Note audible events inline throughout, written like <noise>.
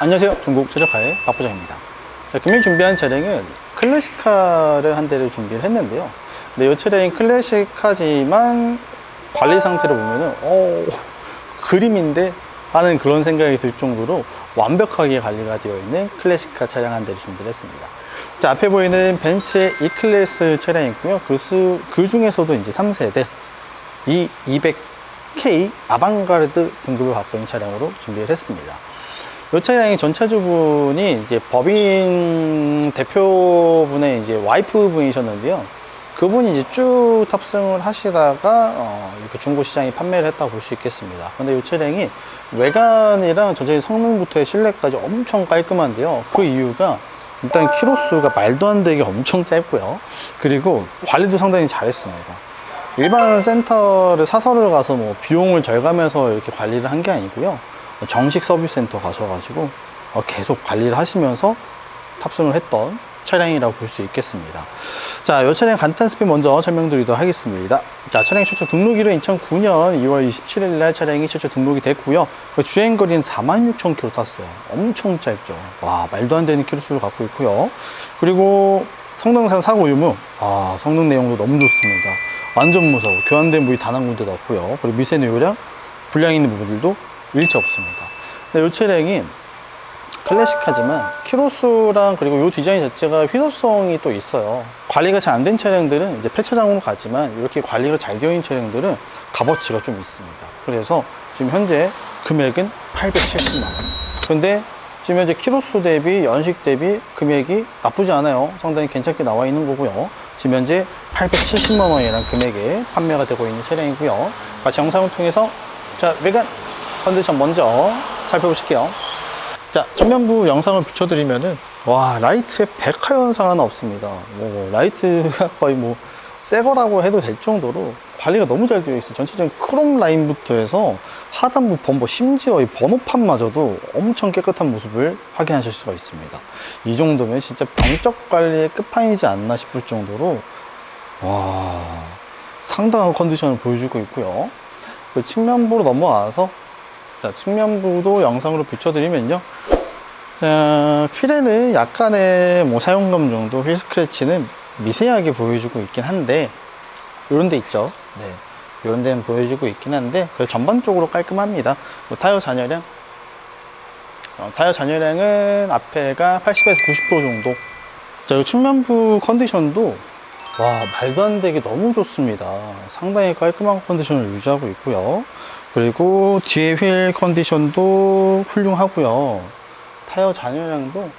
안녕하세요. 중국 최적화의 박부장입니다. 자, 금일 준비한 차량은 클래식카를 한 대를 준비를 했는데요. 근데 이 차량이 클래식카지만 관리 상태를 보면은, 어, 그림인데? 하는 그런 생각이 들 정도로 완벽하게 관리가 되어 있는 클래식카 차량 한 대를 준비를 했습니다. 자, 앞에 보이는 벤츠의 E클래스 차량이 있고요. 그, 수, 그 중에서도 이제 3세대 이 200K 아방가르드 등급을 갖고 있는 차량으로 준비를 했습니다. 이 차량의 전차주분이 이제 법인 대표분의 이제 와이프 분이셨는데요. 그분이 이제 쭉 탑승을 하시다가 어, 이렇게 중고 시장에 판매를 했다고 볼 수 있겠습니다. 근데 이 차량이 외관이랑 전체적인 성능부터의 실내까지 엄청 깔끔한데요. 그 이유가 일단 키로수가 말도 안 되게 엄청 짧고요. 그리고 관리도 상당히 잘했습니다. 일반 센터를 사서를 가서 뭐 비용을 절감해서 이렇게 관리를 한 게 아니고요. 정식 서비스 센터 가셔가지고 어, 계속 관리를 하시면서 탑승을 했던 차량이라고 볼 수 있겠습니다. 자, 이 차량 간단 스펙 먼저 설명드리도록 하겠습니다. 자, 차량 최초 등록일은 2009년 2월 27일 날 차량이 최초 등록이 됐고요. 그 주행 거리는 46,000km 탔어요. 엄청 짧죠. 와, 말도 안 되는 키로수를 갖고 있고요. 그리고 성능상 사고 유무, 아, 성능 내용도 너무 좋습니다. 완전 무서워. 교환된 부위 단한 군데도 없고요. 그리고 미세 누유량, 불량 있는 부분들도 일체 없습니다. 이 차량이 클래식하지만 키로수랑 그리고 이 디자인 자체가 희소성이 또 있어요. 관리가 잘 안 된 차량들은 이제 폐차장으로 가지만 이렇게 관리가 잘 되어 있는 차량들은 값어치가 좀 있습니다. 그래서 지금 현재 금액은 870만 원. 근데 지금 현재 키로수 대비 연식 대비 금액이 나쁘지 않아요. 상당히 괜찮게 나와 있는 거고요. 지금 현재 870만 원이라는 금액에 판매가 되고 있는 차량이고요. 같이 영상을 통해서 자 외관 컨디션 먼저 살펴보실게요. 자, 전면부 영상을 비춰드리면은, 와, 라이트에 백화 현상 하나 없습니다. 뭐, 라이트가 <laughs> 거의 뭐, 새 거라고 해도 될 정도로 관리가 너무 잘 되어 있어요. 전체적인 크롬 라인부터 해서 하단부 범버, 심지어 이 번호판마저도 엄청 깨끗한 모습을 확인하실 수가 있습니다. 이 정도면 진짜 병적 관리의 끝판이지 않나 싶을 정도로, 와, 상당한 컨디션을 보여주고 있고요. 그 측면부로 넘어와서 자, 측면부도 영상으로 비춰드리면요. 자, 필에는 약간의 뭐 사용감 정도 휠 스크래치는 미세하게 보여주고 있긴 한데, 요런 데 있죠. 네. 요런 데는 보여주고 있긴 한데, 그래도 전반적으로 깔끔합니다. 뭐 타이어 잔여량. 어, 타이어 잔여량은 앞에가 80에서 90% 정도. 자, 이 측면부 컨디션도 와, 말도 안 되게 너무 좋습니다. 상당히 깔끔한 컨디션을 유지하고 있고요. 그리고 뒤에 휠 컨디션도 훌륭하고요. 타이어 잔여량도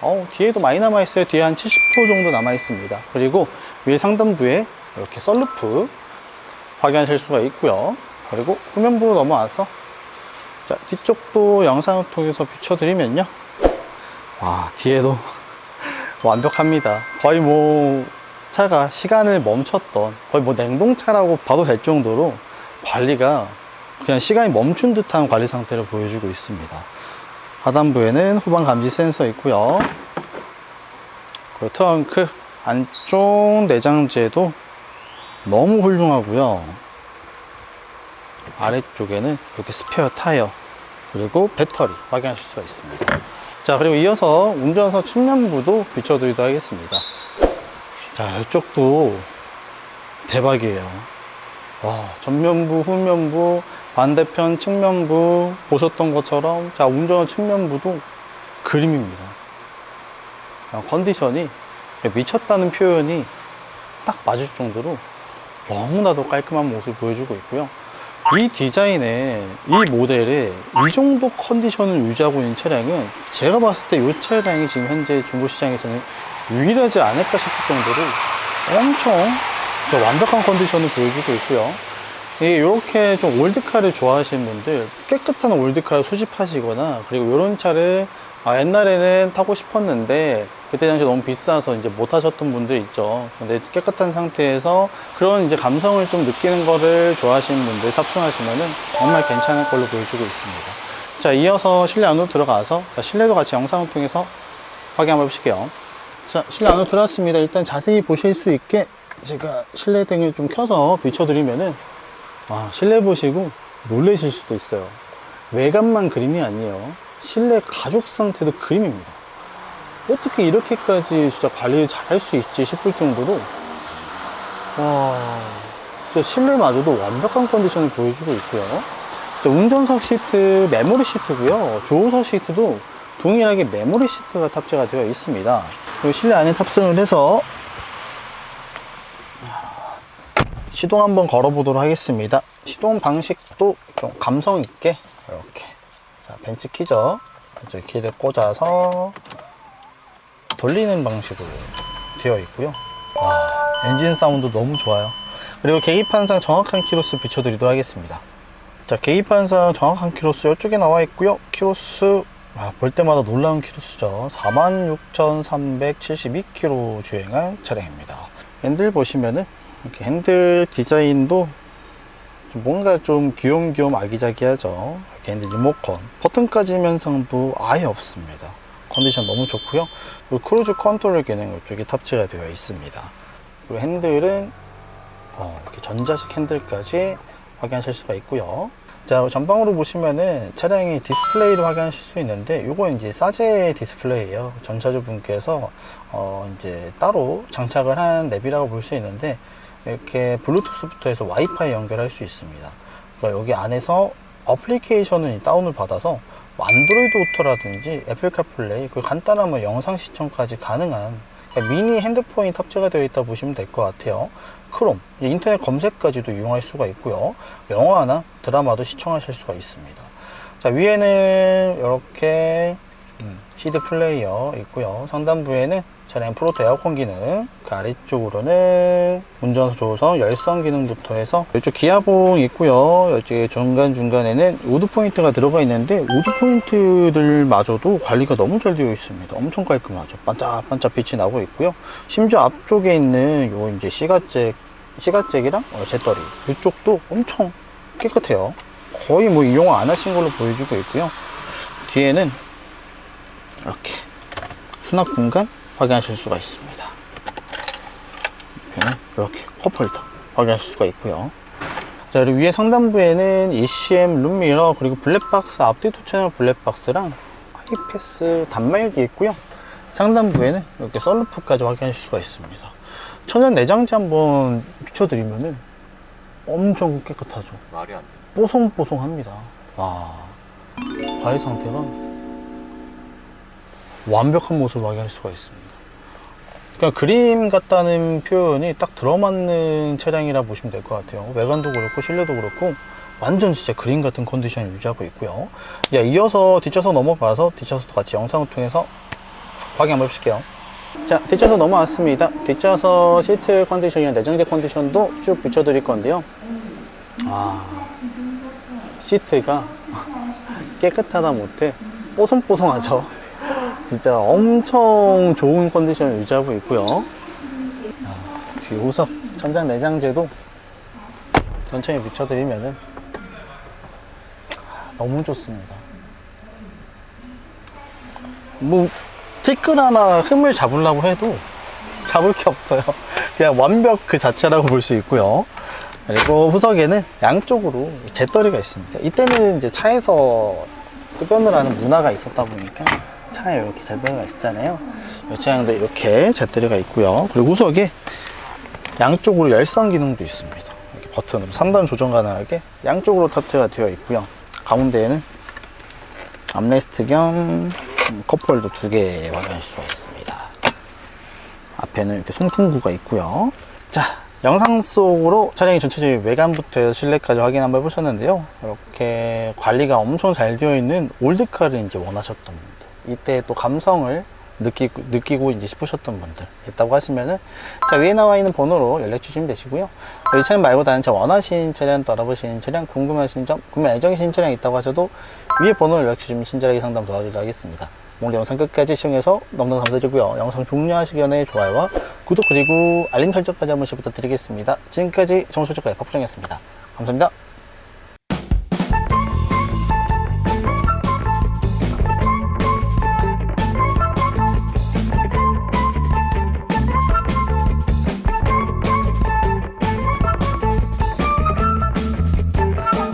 어, 뒤에도 많이 남아 있어요. 뒤에 한 70% 정도 남아 있습니다. 그리고 위에 상단부에 이렇게 썰루프 확인하실 수가 있고요. 그리고 후면부로 넘어와서 자, 뒤쪽도 영상을 통해서 비춰드리면요. 와, 뒤에도 <laughs> 완벽합니다. 거의 뭐 차가 시간을 멈췄던 거의 뭐 냉동차라고 봐도 될 정도로 관리가 그냥 시간이 멈춘 듯한 관리 상태를 보여주고 있습니다. 하단부에는 후방 감지 센서 있고요. 그리고 트렁크 안쪽 내장재도 너무 훌륭하고요. 아래쪽에는 이렇게 스페어 타이어 그리고 배터리 확인하실 수가 있습니다. 자 그리고 이어서 운전석 측면부도 비춰드리도록 하겠습니다. 자 이쪽도 대박이에요. 와, 전면부, 후면부, 반대편 측면부 보셨던 것처럼 자 운전 측면부도 그림입니다. 아, 컨디션이 미쳤다는 표현이 딱 맞을 정도로 너무나도 깔끔한 모습을 보여주고 있고요. 이 디자인에 이 모델에 이 정도 컨디션을 유지하고 있는 차량은 제가 봤을 때 이 차량이 지금 현재 중고 시장에서는 유일하지 않을까 싶을 정도로 엄청 완벽한 컨디션을 보여주고 있고요. 이렇게 좀 올드카를 좋아하시는 분들 깨끗한 올드카를 수집하시거나 그리고 이런 차를 아, 옛날에는 타고 싶었는데 그때 당시 너무 비싸서 이제 못 하셨던 분들 있죠. 근데 깨끗한 상태에서 그런 이제 감성을 좀 느끼는 거를 좋아하시는 분들 탑승하시면은 정말 괜찮을 걸로 보여주고 있습니다. 자, 이어서 실내 안으로 들어가서 자, 실내도 같이 영상을 통해서 확인 한번 해보실게요. 자, 실내 안으로 들어왔습니다. 일단 자세히 보실 수 있게 제가 실내 등을 좀 켜서 비춰드리면은 아, 실내 보시고 놀라실 수도 있어요. 외관만 그림이 아니에요. 실내 가죽 상태도 그림입니다. 어떻게 이렇게까지 진짜 관리를 잘 할 수 있지 싶을 정도로 와 실내마저도 완벽한 컨디션을 보여주고 있고요. 자, 운전석 시트 메모리 시트고요. 조우석 시트도 동일하게 메모리 시트가 탑재가 되어 있습니다. 그리고 실내 안에 탑승을 해서 시동 한번 걸어보도록 하겠습니다. 시동 방식도 좀 감성 있게 이렇게 자 벤츠 키죠. 벤츠 키를 꽂아서 돌리는 방식으로 되어 있고요. 와, 엔진 사운드 너무 좋아요. 그리고 계기판상 정확한 키로수 비춰드리도록 하겠습니다. 자, 계기판상 정확한 키로수 이쪽에 나와 있고요. 키로수 아, 볼 때마다 놀라운 키로수죠. 46,372km 주행한 차량입니다. 핸들 보시면은 이렇게 핸들 디자인도 좀 뭔가 좀 귀염귀염 아기자기하죠. 이렇게 핸들 리모컨, 버튼까지 면상도 아예 없습니다. 컨디션 너무 좋고요. 그리고 크루즈 컨트롤 기능 이쪽에 탑재가 되어 있습니다. 그리고 핸들은 어, 이렇게 전자식 핸들까지 확인하실 수가 있고요. 자, 전방으로 보시면은 차량이 디스플레이로 확인하실 수 있는데, 요거 이제 사제 디스플레이예요. 전차주분께서 어, 이제 따로 장착을 한 랩이라고 볼 수 있는데, 이렇게 블루투스부터 해서 와이파이 연결할 수 있습니다. 그러니까 여기 안에서 어플리케이션을 다운을 받아서 뭐 안드로이드 오토라든지 애플 카플레이 그리고 간단하면 영상 시청까지 가능한 그러니까 미니 핸드폰이 탑재가 되어 있다 보시면 될 것 같아요. 크롬, 인터넷 검색까지도 이용할 수가 있고요. 영화나 드라마도 시청하실 수가 있습니다. 자 위에는 이렇게 음, CD 플레이어 있고요. 상단부에는 차량 프로토 에어컨 기능, 그 아래쪽으로는 운전석 조성, 열선 기능부터 해서 이쪽 기아봉 있고요. 이쪽에 중간중간에는 우드 포인트가 들어가 있는데 우드 포인트들마저도 관리가 너무 잘 되어 있습니다. 엄청 깔끔하죠. 반짝반짝 빛이 나고 있고요. 심지어 앞쪽에 있는 요 이제 시가잭, 시가잭이랑 어, 재떨이 이쪽도 엄청 깨끗해요. 거의 뭐 이용 안 하신 걸로 보여주고 있고요. 뒤에는 이렇게 수납 공간 확인하실 수가 있습니다. 옆에는 이렇게 컵홀더 확인하실 수가 있고요. 자, 그리고 위에 상단부에는 ECM 룸미러 그리고 블랙박스 앞뒤 투 채널 블랙박스랑 하이패스 단말기 있고요. 상단부에는 이렇게 썰루프까지 확인하실 수가 있습니다. 천연 내장지 한번 비춰드리면은 엄청 깨끗하죠. 말이 안 돼. 뽀송뽀송합니다. 와, 과일 상태가 완벽한 모습을 확인할 수가 있습니다. 그냥 그림 같다는 표현이 딱 들어맞는 차량이라 보시면 될 것 같아요. 외관도 그렇고 실내도 그렇고 완전 진짜 그림 같은 컨디션을 유지하고 있고요. 야, 이어서 뒷좌석 넘어가서 뒷좌석도 같이 영상을 통해서 확인 한번 해보실게요. 자, 뒷좌석 넘어왔습니다. 뒷좌석 시트 컨디션이나 내장재 컨디션도 쭉 비춰드릴 건데요. 아, 시트가 <laughs> 깨끗하다 못해 뽀송뽀송하죠. 진짜 엄청 좋은 컨디션을 유지하고 있고요. 아, 뒤 후석 천장 내장재도 천천히 비춰드리면은 너무 좋습니다. 뭐 티끌 하나 흠을 잡으려고 해도 잡을 게 없어요. <laughs> 그냥 완벽 그 자체라고 볼 수 있고요. 그리고 후석에는 양쪽으로 재떨이가 있습니다. 이때는 이제 차에서 흡연을 하는 문화가 있었다 보니까 차에 이렇게 재떨이가 있었잖아요. 이 차량도 이렇게 재떨이가 있고요. 그리고 후석에 양쪽으로 열선 기능도 있습니다. 이렇게 버튼으로 3단 조정 가능하게 양쪽으로 탑재가 되어 있고요. 가운데에는 암레스트 겸 컵홀더 두개 확인할 수가 있습니다. 앞에는 이렇게 송풍구가 있고요. 자, 영상 속으로 차량의 전체적인 외관부터 해서 실내까지 확인 한번 해보셨는데요. 이렇게 관리가 엄청 잘 되어 있는 올드카를 이제 원하셨던 이때 또 감성을 느끼고, 느끼고 이제 싶으셨던 분들 있다고 하시면은 자 위에 나와 있는 번호로 연락 주시면 되시고요. 이 차량 말고 다른 차 원하시는 차량 또 알아보시는 차량 궁금하신 점 구매 예정이신 차량 있다고 하셔도 위에 번호 연락 주시면 친절하게 상담 도와드리도록 하겠습니다. 오늘 영상 끝까지 시청해서 너무너무 감사드리고요. 영상 종료하시기 전에 좋아요와 구독 그리고 알림 설정까지 한 번씩 부탁드리겠습니다. 지금까지 정수적가의 박부정이었습니다. 감사합니다.